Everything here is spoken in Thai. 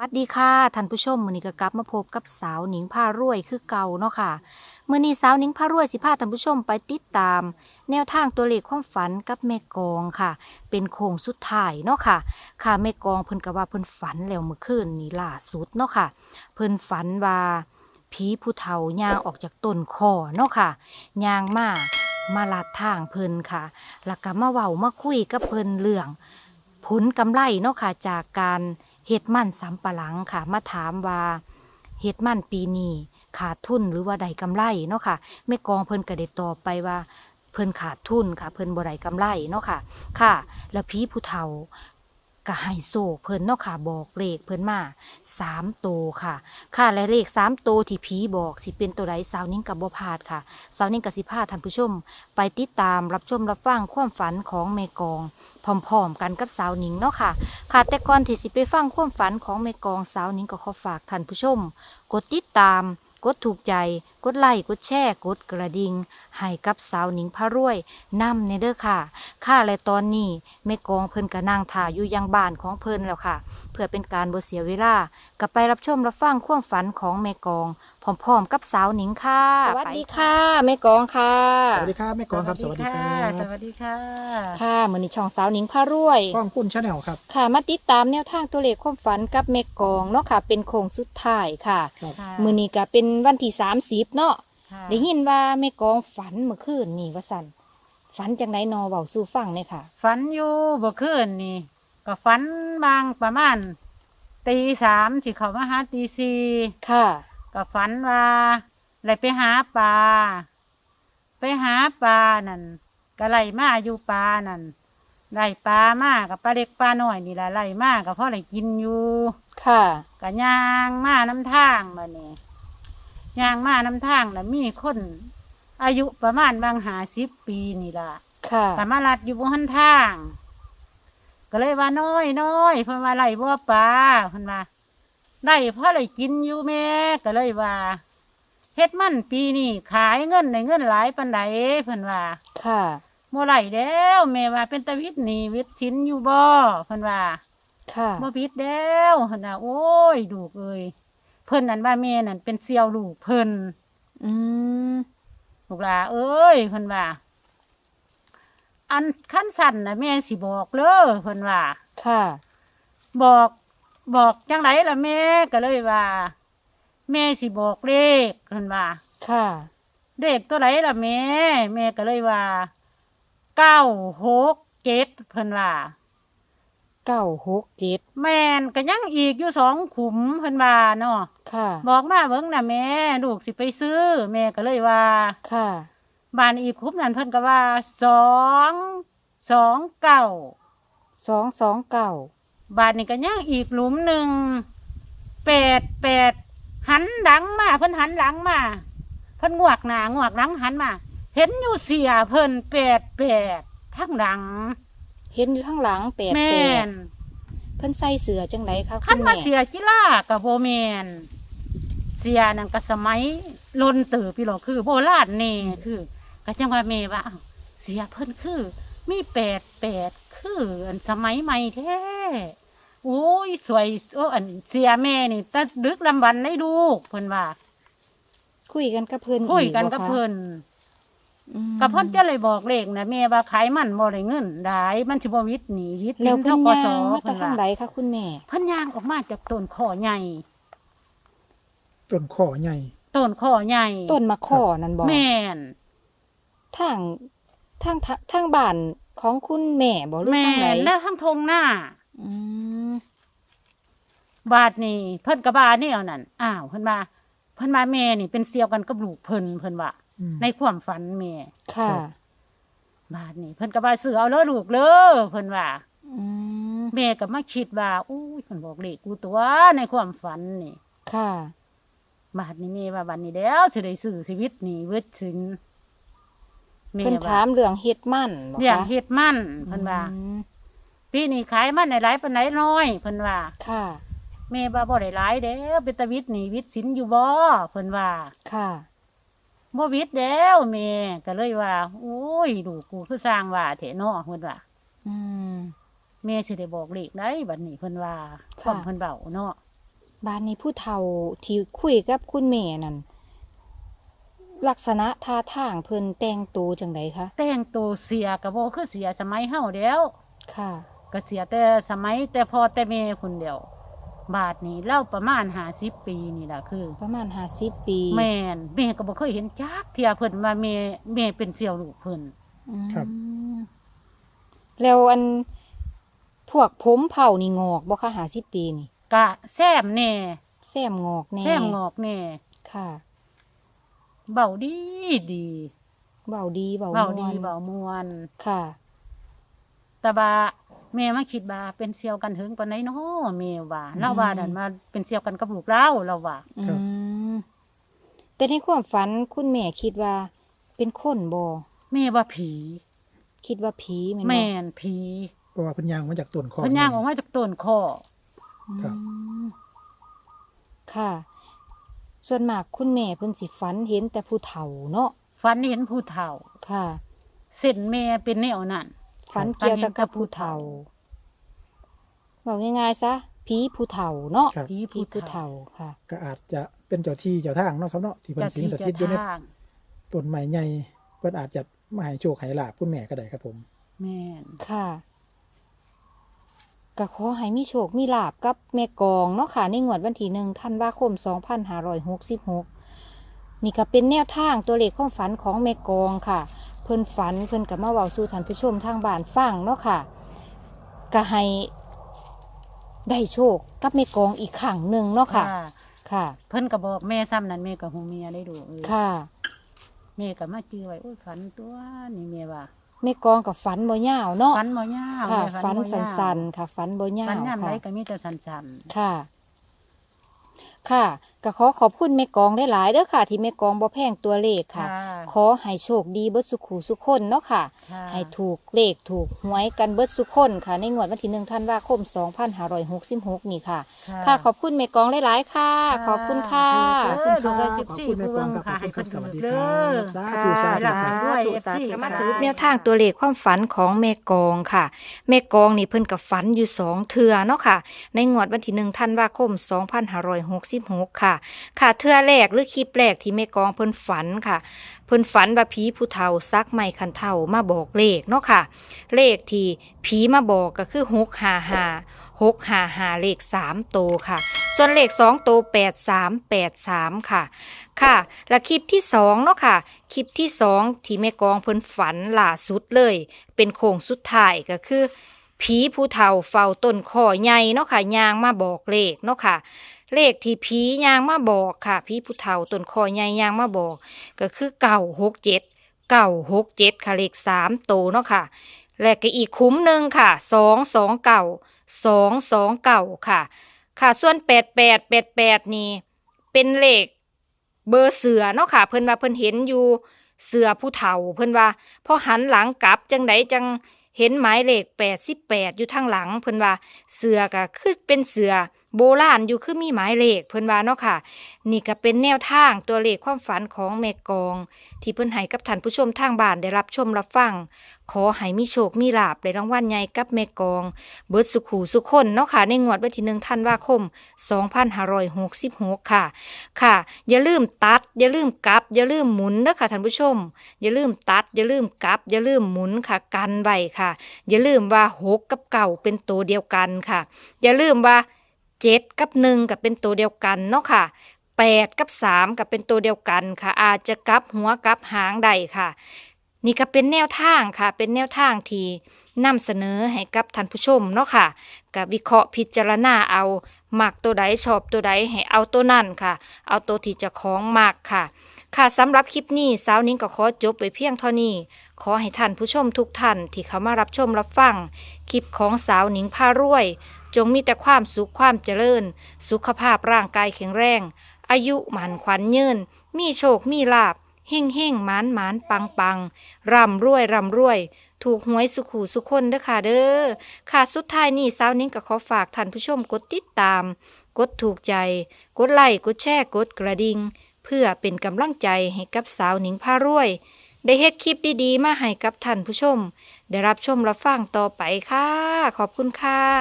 สวัสดีค่ะท่านผู้ชมมือนี้ก็กลับมาพบกับสาวหนิงพารวยคือเก่าเนาะค่ะมือนี้สาวหนิงพารวยสิพาท่านผู้ชมไปติดตาม แนวทางตัวเลขความฝันกับแม่กองค่ะ เป็นโค้งสุดท้ายเนาะค่ะ ค่ะแม่กองเพิ่นก็ว่าเพิ่นฝันแล้วเมื่อคืนนี้ล่าสุดเนาะค่ะ เพิ่นฝันว่าผีผู้เฒ่าย่างออกจากต้นคอเนาะค่ะย่างมามาลาดทางเพิ่นค่ะ แล้วก็มาเว้ามาคุยกับเพิ่นเรื่องผลกำไรเนาะค่ะจากการ เฮ็ดมันสำปะหลังค่ะ มาถามว่าเฮ็ดมันปีนี้ขาดทุนหรือว่าได้กำไรเนาะค่ะแม่กองเพิ่นก็ได้ตอบไปว่าเพิ่นขาดทุนค่ะ เพิ่นบ่ได้กำไรเนาะค่ะ ค่ะ แล้วพี่ผู้เฒ่า ก็ให้โซเพิ่นเนาะค่ะบอกเลขเพิ่นมาสามโตวค่ะ ค่ะและเลขสามโตวที่ผีบอกสิเป็นตัวใดสาวนิ่งกับบ่พลาดค่ะสาวนิ่งกับสิพาท่านผู้ชม ไปติดตามรับชมรับฟังความฝันของแม่กองพร้อมๆกันกับสาวนิงเนาะค่ะ ค่ะแต่ก่อนที่สิไปฟังความฝันของแม่กองสาวนิงก็ขอฝากท่านผู้ชม กดติดตาม กดถูกใจ ดไลค์กดแชร์กดกระดิ่งให้กับสาวหนิงพระรวยนำในเด้อค่ะ ค่ะและตอนนี้แม่กองเพิ่นก็นั่งถ่ายอยู่ยังบ้านของเพิ่นแล้วค่ะ เพื่อเป็นการบ่เสียเวลาก็ไปรับชมรับฟังความฝันของแม่กองพร้อมๆกับสาวหนิงค่ะสวัสดีค่ะแม่กองค่ะ สวัสดีครับแม่กองครับสวัสดีครับสวัสดีค่ะ ค่ะมื้อนี้ช่องสาวหนิงพระรวยกล้องปุ้นชาแนลครับค่ะมาติดตามแนวทางตัวเลขความฝันกับเมกองเนาะค่ะ เป็นโค้งสุดท้ายค่ะครับค่ะมือนี้ก็เป็นวันที่สามสิบเนาะค่ะได้ยินว่าเมกองฝันเมื่อคืนนี่ว่าสันฝันจังไดนอเบาสู่ฟังเลยค่ะ ฝันอยู่บ่คืนนี่ ก็ฝันบางประมาณตีสามสิเขามาหาตีสี่ค่ะ ก็ฝันว่าอะไรไปหาปลาไปหาปลานั่นก็ไล่มาอยู่ปลานั่นไล่ปลามากับปลาเล็กปลาน้อยนี่แหละไล่มากับพ่อได้กินอยู่ ค่ะก็ย่างมาน้ำทางมาเนี่ย ย่างมาน้ำทางแล้วมีคนอายุประมาณบางหาสิบปีนี่ล่ะค่ะแต่มาลัดอยู่บนทาง ก็เลยว่าน้อยน้อยเพิ่นว่าไล่บ่ปลาเพิ่นว่าไล่เพราะอะไรกินอยู่แม่ก็เลยว่าเฮ็ดมันปีนี้ขายเงินในเงินหลายปันใดเพิ่นว่า ค่ะโมไหลแล้วแม่ว่าเป็นตะวิทย์หนีวิทย์ชิ้นอยู่บ่เพิ่นว่า ค่ะบ่ผิดแล้วเพิ่นน่ะโอ้ยลูกเอ้ย เพิ่นนั่นว่าแม่นั่นเป็นเสี่ยวลูกเพิ่นอืมลูกหลาเอ้ยเพิ่นว่า อันขั้นสั่นน่ะแม่สิบอกเลยเพิ่นว่า ค่ะ บอกบอกจังไรล่ะแม่ก็เลยว่า แม่สิบอกเลขเพิ่นว่า ค่ะ เลขตัวไหนล่ะแม่แม่ก็เลยว่าเก้าหกเจ็ดเพิ่นว่า เก้าหกเจ็ดแม่นก็ยังอีกอยู่สองขุมเพิ่นว่าเนาะค่ะ บอกมาเบิ่งน่ะแม่ลูกสิไปซื้อ แม่ก็เลยว่าค่ะ บ้านอีกขุมนั้นเพิ่นก็ว่าสองสองเก้าสองสองเก้าบ้านนี้ก็ยังอีกหลุมหนึ่งแปดแปดหันหลังมาเพิ่นหันหลังมาเพิ่นงวกหน้างวกหลังหันมา เห็นอยู่เสียเพิ่นแปดแปดทั้งหลัง เห็นอยู่ข้างหลังแปดแม่แปดนเพิ่นใส่เสือจังไดคะคัคุนณมาแม่เสียจิล่ากับโบแมนเสียนั่นก็สมัยลนตื่พี่หรอกคือ โบราณนี่คือ ก็จังว่าแม่ว่าอ้าวเสียเพิ่นคือ มีแปดแปดคือ อันสมัยใหม่แท้โอ้ยสวยโอ้อันเสียแม่นี่ตะดึกลำบันได้ดูกเพิ่นว่า คุยกันกับเพิ่นคุยกันอีกับบ่คะเพิ่น อืมกับเพิ่นจะเลยบอกเลขนะแม่ว่าขายมันบ่ได้เงินได้มันสิบ่วิทย์หนีวิทย์แล้วเทเพิ่นกย่าสงมาเพิ่จากนทางว่าใดคะคุณแม่เพิ่นย่างออกมาจากต้นข้อใหญ่ต้นขอใหญ่ต้นข้อใหญ่ต้นมะข้อนั่นบ่แม่นทางทางทางทางบ้านของคุณแม่บ่หรือแม่ทางไหนนแล้วทั้งทงหน้าอืมบาดนี่เพิ่นก็บาแนวนั่นอ้าวเพิ่นว่าเพิ่นมาแม่นี่เป็นเสี่ยวกันกับลูกเพิ่นเพิ่นว่าอืม ในความฝันแม่ ค่ะครับบาดนี่เพิ่นก็ว่าซื้อเอาเลยลูกเลยเพิ่นว่าอืมแม่ก็มาคิดว่าอุ้ยเพิ่นบอกเลขกูตัวในความฝันนี่ ค่ะ บาดนี้แม่ว่าวันนี้แล้วสิได้ซื้อชีวิตนี่เวิดสินแม่เพิ่นว่าถามเรื่องเฮ็ดมันบ่คะเรื่องเฮ็ดมันเพิ่นว่าอืมปีนี้ขายมันได้หลายปานไหนน้อยเพิ่นว่า ค่ะแม่ว่าบ่ได้หลายเด้อเป็นตะวิทย์นี่วิทย์สินอยู่บ่เพิ่นว่า ค่ะ บ่วิทย์แล้วแม่ก็เลยว่าโอ้ยลูกกูคือสร้างว่าเถเนาะเพิ่นว่าอืม แม่สิได้บอกเลขได้บัดนี้เพิ่นว่าค่ะความเพิ่นเบาเนาะอบ้านนี้ผู้เฒ่าที่คุยกับคุณแม่นั่นลักษณะท่าทางเพิ่นแต่งตัวจังไดคะแต่งตัวเสียก็บ่คือเสียสมัยเฮาแล้วค่ะ ก็เสียแต่สมัยแต่พ่อแต่แม่พุ่นเดียว บาทนี้เล่าประมาณ50ปีนี่ล่ะคือ ประมาณ50ปีแม่นแม่ก็บ่เคยเห็นจักเที่ยเพิ่นว่าแม่แม่เป็นเสี่ยวลูกเพิ่นอืมครับ แล้วอันพวกผมเผานี่งอกบ่คะ50ปีนี่ กะแซมแน่แซมงอกแน่แซมงอกแน่ค่ะ เบาดีดีเบาดีเบาเบาดีม่วนเบามวนค่ะ แต่ว่า แม่มาคิดว่าเป็นเสี่ยวกันถึงปานไหนเนาะแม่ว่าเราว่านั่นมาเป็นเสี่ยวกันกับลูกเราเราว่าอืครับมแต่ในความฝันคุณแม่คิดว่า เป็นคนบ่แม่ว่าผี คิดว่าผีแม่นบ่แม่นผีเพราะว่าเพิ่นย่างมาจากต้นคอ เพิ่นย่างออกมาจากต้นคอครับ อืมค่ะ ส่วนมากคุณแม่เพิ่นสิฝันเห็นแต่ผู้เฒ่าเนาะฝันเห็นผู้เฒ่า ค่ะ เส้นแม่เป็นแนวนั้น ฝันเกี่ยวแต่กับผู้เฒ่าบอกง่ายๆซะผีผู้เฒ่าเนาะครับ ผีผีผู้ผู้เฒ่าเฒ่าค่ะ ก็อาจจะเป็นเจ้าที่เจ้าทางเนาะครับเนาะที่เพิ่นเจ้าสิงที่สถิตอยู่ในเจ้าทางต้นไม้ใหญ่เพิ่นอาจจะมาให้โชคให้ลาบคุณแม่ก็ได้ครับผม แม่นค่ะก็ขอให้มีโชคมีลาบกับแม่กองเนาะค่ะ ในงวดวันที่หนึ่งธันวาคม 2566 นี่ก็เป็นแนวทางตัวเลขความฝันของแม่กองค่ะ เพิ่นฝันเพิ่นกับมาเว้าสู่ท่านผู้ชมทางบ้านฟังเนาะค่ะก็ให้ได้โชคกับแม่กองอีกครั้งหนึ่งเนาะค่ะ ค่ะ เพิ่นก็บอกแม่ซ้ำนั้นแม่ก็หูเมียได้ดูเออค่ะแม่ก็มาจื้อไว้โอ้ยฝันตัวนี่แม่ว่าแม่กองกับฝันบ่ยาวเนาะฝันบ่ยาวค่ะแม่ฝันบ่ยาวสันๆค่ะฝันบ่ยาฝันวยามใดค่ะก็มีแต่สันๆค่ะ ค่ะก็ขอขอบคุณแม่กองได้หลายๆเด้อค่ะ ที่แม่กองบ่แพงตัวเลขค่ะ ขอให้โชคดีเบิดสุขหูสุขคนเนาะค่ะค่ะ ให้ถูกเลขถูกหวยกันเบิดสุขคนค่ะ ในงวดวันที่หนึ่งธันวาคม2566นี่ค่ะ ค่ะขอบคุณแม่กองได้หลายๆค่ะ ขอบคุณค่ะขอบคุณค่ะขอบคุณแม่กองครับขอบคุณครับสวัสดีครับสาค่ะธุสาสาธุธุธุด้วยสาธุ FC มาสรุปแนวทางตัวเลขความฝันของแม่กองค่ะแม่กองนี่เพิ่นกับฝันอยู่สองเทือเนาะค่ะ ในงวดวันที่หนึ่งธันวาคม2566ค่ะ ค่ะเทือแรกหรือคลิปแรกที่แม่กองเพิ่นฝันค่ะ เพิ่นฝันว่าผีผู้เฒ่าซักไม้คันเฒ่ามาบอกเลขเนาะค่ะ เลขที่ผีมาบอกก็คือ6 5 5 6 5 5เลข3โตวค่ะ ส่วนเลข2โตว8 3 8 3 ค่ะ ค่ะ และคลิปที่2เนาะค่ะ คลิปที่ 2 ที่แม่กองเพิ่นฝันล่าสุดเลย เป็นโค้งสุดท้ายก็คือผีผู้เฒ่าเฝ้าต้นคอใหญ่เนาะค่ะยางมาบอกเลขเนาะค่ะ เลขที่ผียางมาบอกค่ะผีผู้เฒ่าต้นคอใหญ่ยางมาบอก ก็คือเก่าหกเจ็ดเก่าหกเจ็ดค่ะเลขสามโตวเนาะค่ะ และก็อีกคุ้มหนึ่งค่ะสองสองเก่าสองสองเก่าค่ะ ค่ะส่วนแปดแปดแปดแปดนี่เป็นเลขเบอร์เสือเนาะค่ะ เพิ่นว่าเพิ่นเห็นอยู่เสือผู้เฒ่า เพิ่นว่าพอหันหลังกลับจังไดจัง เห็นหมายเลขแปดสิบแปดอยู่ทางหลังเพิ่นว่าเสือก็คือเป็นเสือโบราณอยู่คือมีหมายเลขเพิ่นว่าเนาะค่ะ นี่ก็เป็นแนวทางตัวเลขความฝันของแม่กอง ที่เพิ่นให้กับท่านผู้ชมทางบ้านได้รับชมรับฟัง ขอให้มีโชคมีลาบในรางวัลใหญ่กับแม่กอง เบิดสุขูสุขคนเนาะค่ะ ในงวดวันที่หนึ่งธันวาคม 2566 ค่ะ ค่ะ อย่าลืมตัด อย่าลืมกลับ อย่าลืมหมุนเด้อค่ะท่านผู้ชม อย่าลืมตัด อย่าลืมกลับ อย่าลืมหมุนค่ะ กันไว้ค่ะ อย่าลืมว่าหกกับเก่าเป็นตัวเดียวกันค่ะ อย่าลืมว่าเจ็ดกับหนึ่งกับเป็นตัวเดียวกันเนาะค่ะแปดกับสามกับเป็นตัวเดียวกันค่ะ อาจจะกลับหัวกลับหางใดค่ะ นี่ก็เป็นแนวทางค่ะ เป็นแนวทางที่นำเสนอให้กับท่านผู้ชมเนาะค่ะกับวิเคราะห์พิจารณาเอามักตัวใดชอบตัวใดให้เอาตัวนั่นค่ะ เอาตัวที่จะคล้าของมากค่ะ ค่ะสำหรับคลิปนี้สาวนิ้งก็ขอจบไว้เพียงเท่านี้ ขอให้ท่านผู้ชมทุกท่านที่เข้ามารับชมรับฟังคลิปของสาวนิ้งพารวย จงมีแต่ความสุขความเจริญ สุขภาพร่างกายแข็งแรง อายุหมันขวัญยืนมีโชคมีลาบ เฮ่งเฮ่งหมานหมานปังปังร่ำรวยร่ำรวย ถูกหวยสุขหูสุขคนเด้อค่ะเด้อค่ะสุดท้ายนี้สาวนิ้งก็ขอฝากท่านผู้ชมกดติดตาม กดถูกใจ กดไลค์กดแชร์กดกระดิ่งเพื่อเป็นกำลังใจให้กับสาวนิงพารวย ได้เฮ็ดคลิปดีๆ มาให้กับท่านผู้ชม ได้รับชมรับฟังต่อไปค่ะ ขอบคุณค่ะ